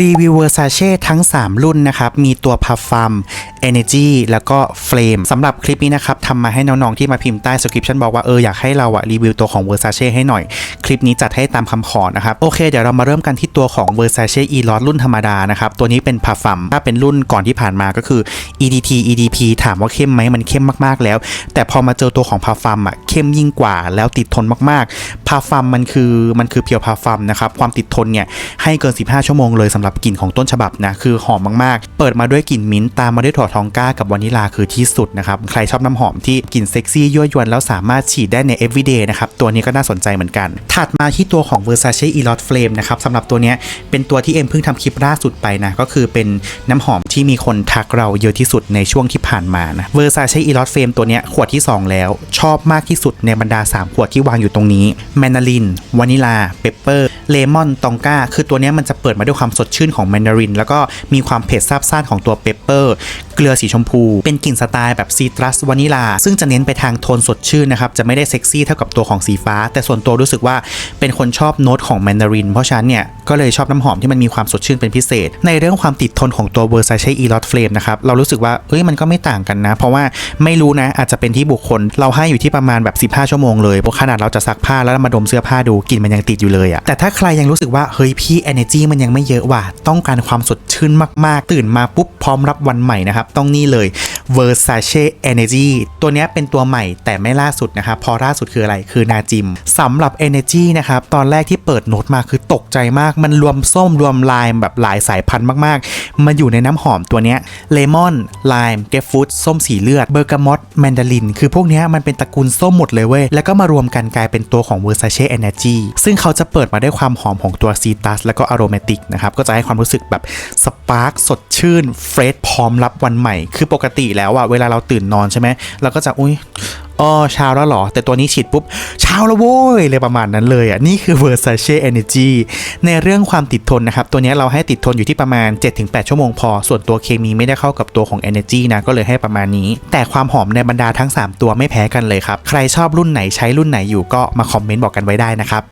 รีวิว Versace ทั้ง 3 รุ่นนะครับ มีตัว Parfum Energy แล้วก็ Flame สำหรับคลิปนี้นะครับทำมาให้น้อง ๆ ที่มาพิมพ์ใต้ description บอกว่า เออ อยากให้เราอะรีวิวตัวของ Versace ให้หน่อย คลิปนี้จัดให้ตามคำขอนะครับ โอเค เดี๋ยวเรามาเริ่มกันที่ตัวของ Versace e l o t รุ่นธรรมดานะครับ ตัวนี้เป็น Parfum ถ้าเป็นรุ่นก่อนที่ผ่านมาก็คือ EDT EDP ถามว่าเข้มไหมมันเข้มมากๆแล้ว แต่พอมาเจอตัวของ Parfum อะเข้มยิ่งกว่าแล้วติดทนมากๆ Parfum มันคือมันคือเพียว Parfum นะครับความติดทนเนี่ยให้เกิน 15 ชั่วโมงเลยสำหรับกลิ่นของต้นฉบับนะคือหอมมากๆ เปิดมาด้วยกลิ่นมิ้นท์ตามมาด้วยถั่วทองก้ากับวานิลาคือที่สุดนะครับใครชอบน้ำหอมที่กลิ่นเซ็กซี่ยั่วยวนแล้วสามารถฉีดได้ใน everyday นะครับตัวนี้ก็น่าสนใจเหมือนกัน ถัดมาที่ตัวของ Versace e l o t Flame นะครับสำหรับตัวนี้เป็นตัวที่เอ็มเพิ่งทำคลิปล่าสุดไปนะก็คือเป็นน้ำหอมที่มีคนทักเราเยอะที่สุดในช่วงที่ผ่านมานะ Versace e l o t Flame ตัวนี้ขวดที่ 2 แล้ว ชอบมากที่สุดในบรรดา 3 ขวดที่วางอยู่ตรงนี้แมนดารินวานิลาเปปเปอร์เลมอนตองก้าคือตัวนี้มันจะเปิดมาด้วยความสดชื่นของแมนดาริน แล้วก็มีความเผ็ดซาบซ่านของตัวเปปเปอร์ เกลือสีชมพู เป็นกลิ่นสไตล์แบบซีตรัสวานิลา ซึ่งจะเน้นไปทางโทนสดชื่นนะครับ จะไม่ได้เซ็กซี่เท่ากับตัวของสีฟ้า แต่ส่วนตัวรู้สึกว่าเป็นคนชอบโน้ตของแมนดาริน เพราะฉะนั้นเนี่ยก็เลยชอบน้ำหอมที่มันมีความสดชื่นเป็นพิเศษ ในเรื่องความติดทนของตัว Versace e l o t Flame นะครับเรารู้สึกว่าเอ้ยมันก็ไม่ต่างกันนะ เพราะว่าไม่รู้นะอาจจะเป็นที่บุคคล เราให้อยู่ที่ประมาณแบบ 15 ชั่วโมงเลยเพราะขนาดเราจะซักผ้าแล้วมาดมเสื้อผ้าดูกลิ่นมันยังติดอยู่เลยอะแต่ถ้าใครยังรู้สึกว่าเฮ้ยพี่ energy มันยังไม่เยอะว่ะต้องการความสดชื่นมากๆ ตื่นมาปุ๊บพร้อมรับวันใหม่นะครับต้องนี่เลย Versace Energy ตัวนี้เป็นตัวใหม่แต่ไม่ล่าสุดนะครับ พอล่าสุดคืออะไรคือนาจิมสำหรับ Energy นะครับ ตอนแรกที่เปิดโน้ตมาคือตกใจมาก มันรวมส้มรวมลายแบบหลายสายพันธุ์มากๆ มันอยู่ในน้ำหอมตัวนี้เลมอนไลม์เกฟฟูดส้มสีเลือดเบอร์กามอตแมนดารินคือพวกนี้มันเป็นตระกูลส้มหมดเลยเว้ย แล้วก็มารวมกันกลายเป็นตัวของ Versace Energy ซึ่งเขาจะเปิดมาด้วยความหอมของตัวซีตัสแล้วก็อโรมาติกนะครับก็จะให้ความรู้สึกแบบสปาร์คสดชื่นเฟรชพร้อมรับวันใหม่ คือปกติแล้วอะเวลาเราตื่นนอนใช่ไหมเราก็จะอุ้ยอ๋อเช้าแล้วเหรอ แต่ตัวนี้ฉีดปุ๊บเช้าแล้วโว้ยเลยประมาณนั้นเลยอะ นี่คือ Versace Energy ในเรื่องความติดทนนะครับ ตัวนี้เราให้ติดทนอยู่ที่ประมาณ 7-8 ชั่วโมงพอ ส่วนตัวเคมีไม่ได้เข้ากับตัวของ Energy นะ ก็เลยให้ประมาณนี้ แต่ความหอมในบรรดาทั้ง 3 ตัวไม่แพ้กันเลยครับ ใครชอบรุ่นไหนใช้รุ่นไหนอยู่ก็มาคอมเมนต์บอกกันไว้ได้นะครับ